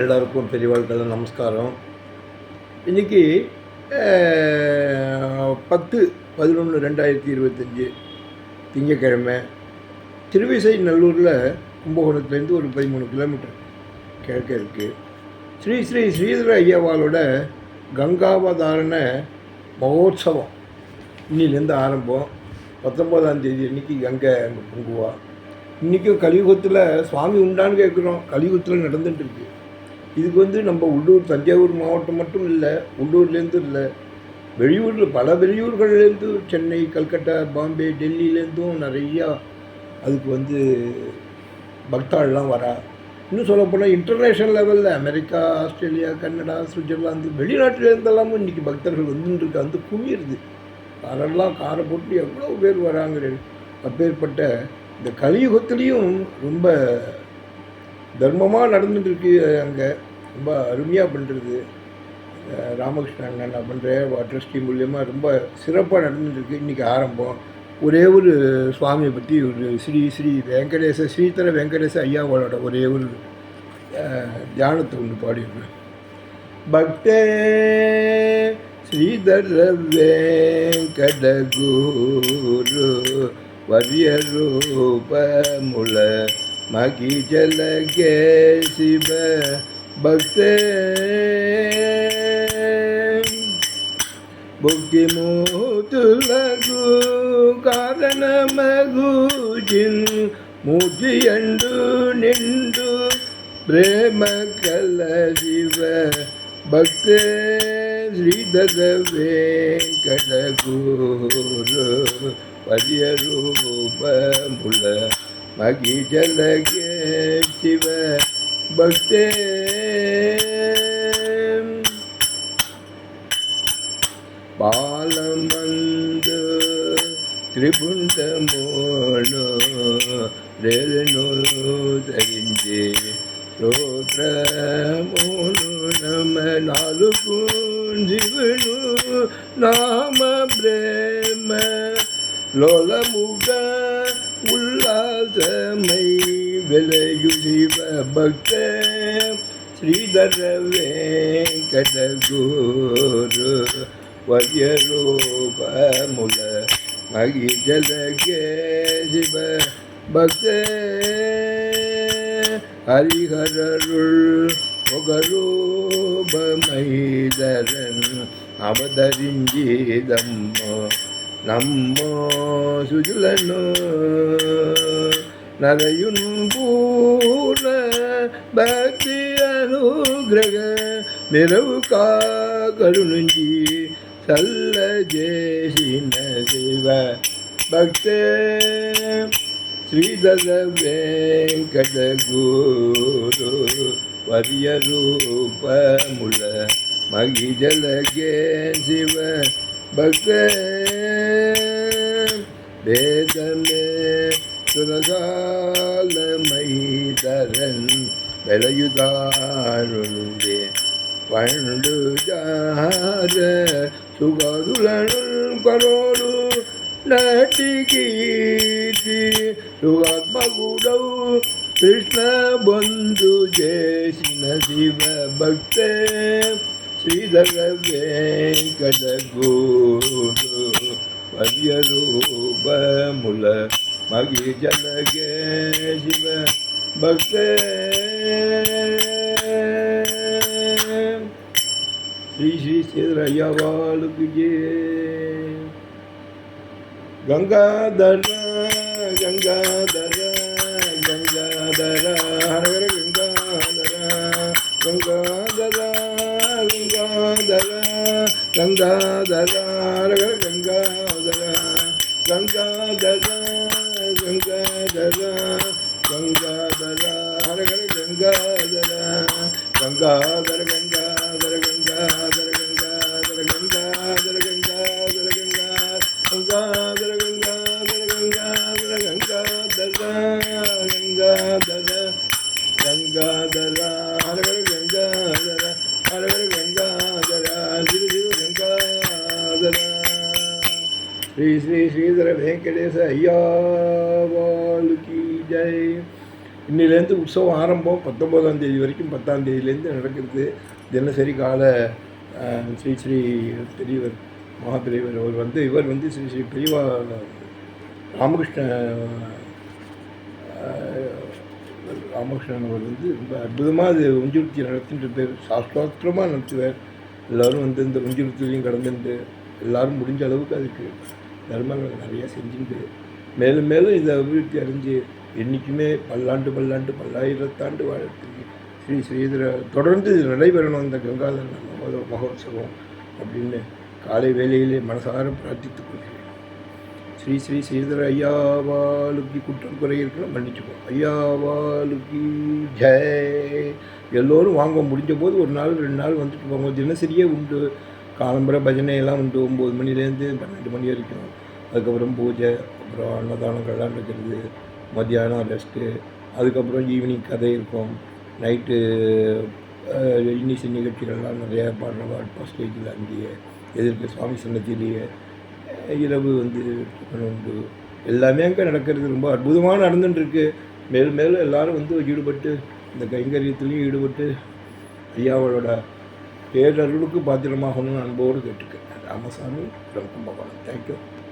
எல்லாருக்கும் பெரியவாழ்கள் நமஸ்காரம். இன்றைக்கி பத்து பதினொன்று ரெண்டாயிரத்தி இருபத்தஞ்சி திங்கக்கிழமை திருவிசை நல்லூரில் கும்பகோணத்துலேருந்து ஒரு பதிமூணு கிலோமீட்டர் கிழக்க இருக்குது ஸ்ரீ ஸ்ரீ ஸ்ரீதர ஐயாவாலோட கங்காவதாரண மகோத்சவம் இன்னிலேருந்து ஆரம்பம். பத்தொம்போதாம் தேதி அன்றைக்கி கங்கை அங்கே பொங்குவா. இன்றைக்கும் கலியுகத்தில் சுவாமி உண்டான்னு கேட்குறோம். கலியுகத்தில் நடந்துகிட்டு இருக்குது இதுக்கு வந்து நம்ம உள்ளூர் தஞ்சாவூர் மாவட்டம் மட்டும் இல்லை உள்ளூர்லேருந்து இல்லை. வெளியூரில் பல வெளியூர்கள்லேருந்து சென்னை கல்கட்டா பாம்பே டெல்லியிலேருந்தும் நிறையா அதுக்கு வந்து பக்தாள்லாம் வரா. இன்னும் சொல்லப்போனால் இன்டர்நேஷ்னல் லெவலில் அமெரிக்கா ஆஸ்திரேலியா கன்னடா சுவிட்சர்லாந்து வெளிநாட்டிலேருந்தெல்லாமும் இன்றைக்கி பக்தர்கள் வந்துருக்கு வந்து குவியுறது காரெல்லாம் காரை போட்டு எவ்வளோ பேர் வராங்க. அப்பேற்பட்ட இந்த கலியுகத்துலேயும் ரொம்ப தர்மமாக நடந்துட்டுருக்கு அங்கே. ரொம்ப அருமையாக பண்ணுறது ராமகிருஷ்ணன் அண்ணன் நான் வாட்டர் ஸ்கீம் மூலியமாக ரொம்ப சிறப்பாக நடந்துட்டுருக்கு. இன்றைக்கி ஆரம்பம். ஒரே ஒரு சுவாமியை பற்றி ஒரு ஸ்ரீ ஸ்ரீ வெங்கடேச ஸ்ரீதர வெங்கடேச ஐயாவோட ஒரே ஒரு தியானத்தை ஒன்று பாடியிருக்கேன். பக்தே ஸ்ரீதர வெங்கடகுரு வரியரூபமுல மகிஜல கேசிவ பக்தே புக்தி மூத்துலகு ಕಾರಣಮಗೂಜಿನ್ ಮುಜಿಯಂಡು ನಿಂಡು ಪ್ರೇಮ ಕಲಸಿವ ಭಕ್ತೇ ಶ್ರೀಧರ ವೆಂಕಟ ಗುರು ಪರ್ಯರೂಪ ಮುಳ மகிஜலகே சிவ பக்தே. பாலமந்து திரிபுந்த மோனோ ரெலனோ தரிஞ்சே స్తోత్రమును నమ నాలుగు జీవను నామ ప్రేమ లోలముగా உல்லாசமை விலகு சிவபக்த ஸ்ரீதர வேங்கடகோரு வரியரூபமுல மகிஜலகே சிவ பக்த. ஹரிஹரருள் புகரூபமைதரன் அவதரிஞ்சீதம்மா ನಮ್ಮ ಸುಜುಲನು ನರೆಯುನ್ ಪೂರ್ಣ ಭಕ್ತಿಯ ಅನುಗ್ರಹ ನೆರವು ಕಾಕರುಣಿ ಸಲ್ಲ ಜೇಸಿನ ಶಿವ ಭಕ್ತೆ ಶ್ರೀಧರ ವೆಂಕಟ ಗುರು ವರ್ಯ ರೂಪ ಮುಲ ಮಗಿಜಲಗೆ ಶಿವ பக்தர் வேதமே சுரசாலமை தரன் விளையுதாருந்தே பண்டு ஜார சுகதுலனுள் கரோடு ನಟಿಗೀತಿ ಸುಗಾತ್ಮಗೂಡೌ ಕೃಷ್ಣ ಬಂದು ಜೇಸಿನ ಶಿವ ಭಕ್ತೆ ಶ್ರೀಧರವೇ ಗಡಗೂದು ಪರ್ಯರೂಪ ಮುಲ ಮಗಿ ಜಲಗೆ ಶಿವ ಭಕ್ತ ಶ್ರೀ ಶ್ರೀ ಶ್ರೀಧರಯ್ಯ ವಾಲುಕಿಗೆ ಗಂಗಾಧರ ಗಂಗಾಧರ ಗಂಗಾಧರ ಹರಗರ ಗಂಗಾಧರ ಗಂಗಾಧರ ಗಂಗಾಧರ ಗಂಗಾಧರ ಹರಗರ ಗಂಗಾಧರ ಗಂಗಾಧರ ಗಂಗಾಧರ ಗಂಗಾಧರ ಗಂಗಾಧರ ಗಂಗಾಧರ ಗಂಗಾಧರ ಗಂಗಾಧರ ಗಂಗಾಧರ ಗಂಗಾಧರ ಗಂಗಾಧರ ಗಂಗಾಧರ ಗಂಗಾಧರ ಹರಗರ ಗಂಗಾಧರ ಹರಗರ ಗಂಗಾಧರ శ్రీ శ్రీ శ్రీధర వెంకటేశ అయ్యావాళ్ళకి జై இன்னிலேருந்து உற்சவம் ஆரம்பம் பத்தொம்போதாம் தேதி வரைக்கும் பத்தாம் தேதியிலேருந்து நடக்கிறது. தினசரி கால ஸ்ரீ ஸ்ரீ பெரியவர் மகாபெரியவர் அவர் வந்து இவர் வந்து ஸ்ரீ ஸ்ரீ பெரியவா ராமகிருஷ்ணன் ராமகிருஷ்ணன் அவர் வந்து ரொம்ப அற்புதமாக அது உஞ்சுருத்தி நடத்திட்டு பேர் சாஸ்திரோத்திரமாக நடத்துவார் எல்லோரும் வந்து இந்த உஞ்சுருத்திலையும் கடந்துட்டு எல்லோரும் முடிஞ்ச அளவுக்கு அதுக்கு தர்மங்கள் நிறையா செஞ்சுட்டு மேலும் மேலும் இதை அபிவிருத்தி அடைஞ்சு என்றைக்குமே பல்லாண்டு பல்லாண்டு பல்லாயிரத்தாண்டு வாழத்துக்கு ஸ்ரீ ஸ்ரீதர தொடர்ந்து இது நடைபெறணும் இந்த கங்காதர மகோ மகோத்சவம் அப்படின்னு காலை வேலையிலே மனசார பிரார்த்தித்துக் கொள்கிறேன். ஸ்ரீ ஸ்ரீ ஸ்ரீதர ஐயாவாலுக்கு குற்றம் குறை இருக்குன்னு மன்னிச்சுப்போம் ஐயாவாலுக்கு ஜெய். எல்லோரும் வாங்க முடிஞ்ச போது ஒரு நாள் ரெண்டு நாள் வந்துட்டு போங்க தினசரியே உண்டு. காலம்புற பஜனையெல்லாம் வந்து ஒம்பது மணிலேருந்து பன்னெண்டு மணி வரைக்கும். அதுக்கப்புறம் பூஜை அப்புறம் அன்னதானங்கள்லாம் நடக்கிறது மத்தியானம் ரெஸ்ட்டு அதுக்கப்புறம் ஈவினிங் கதை இருக்கும். நைட்டு இன்னிசை நிகழ்ச்சிகள்லாம் நிறையா பாடுறவா இருப்போம் ஸ்டேஜில் அங்கேயே எதிர்க்க சுவாமி சன்னதியிலேயே இரவு வந்து உண்டு. எல்லாமே அங்கே நடக்கிறது ரொம்ப அற்புதமாக நடந்துட்டுருக்கு. மேலும் மேலும் எல்லாரும் வந்து ஈடுபட்டு இந்த கைங்கரியத்துலேயும் ஈடுபட்டு ஐயாவோட பேரருளுக்கு பாத்திரமாகணும்னு அன்போடு கேட்டுக்கிறேன் ராமசாமி ரொம்ப கும்பகோணம் தேங்க்யூ